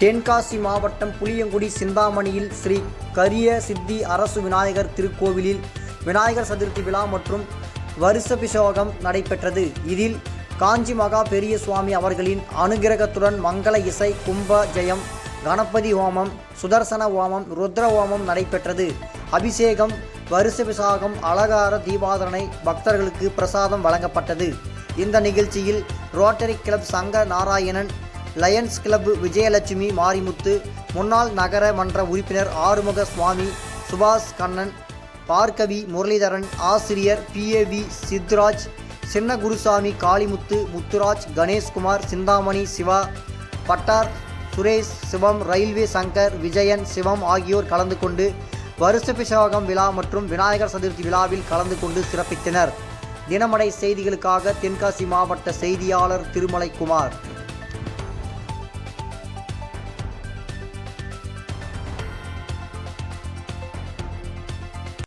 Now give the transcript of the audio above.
தென்காசி மாவட்டம் புளியங்குடி சிந்தாமணியில் ஸ்ரீ கரிய சித்தி அரசு விநாயகர் திருக்கோவிலில் விநாயகர் சதுர்த்தி விழா மற்றும் வருஷபிஷோகம் நடைபெற்றது. இதில் காஞ்சி மகா பெரிய சுவாமி அவர்களின் அனுகிரகத்துடன் மங்கள இசை கும்ப ஜெயம் கணபதி ஹோமம் சுதர்சன ஹோமம் ருத்ர ஹோமம் நடைபெற்றது. அபிஷேகம் வருஷபிஷாகம் அலங்கார தீபாதனை பக்தர்களுக்கு பிரசாதம் வழங்கப்பட்டது. இந்த நிகழ்ச்சியில் ரோட்டரி கிளப் சங்க நாராயணன் லயன்ஸ் கிளப் விஜயலட்சுமி மாரிமுத்து முன்னாள் நகர மன்ற உறுப்பினர் ஆறுமுக சுவாமி சுபாஷ் கண்ணன் பார்கவி முரளிதரன் ஆசிரியர் பிஏவி சித்ராஜ் சின்ன குருசாமி காளிமுத்து முத்துராஜ் கணேஷ்குமார் சிந்தாமணி சிவா பட்டார் சுரேஷ் சிவம் ரயில்வே சங்கர் விஜயன் சிவம் ஆகியோர் கலந்து கொண்டு வருஷபிஷேகம் விழா மற்றும் விநாயகர் சதுர்த்தி விழாவில் கலந்து கொண்டு சிறப்பித்தனர். தினமடை செய்திகளுக்காக தென்காசி மாவட்ட செய்தியாளர் திருமலைக்குமார்.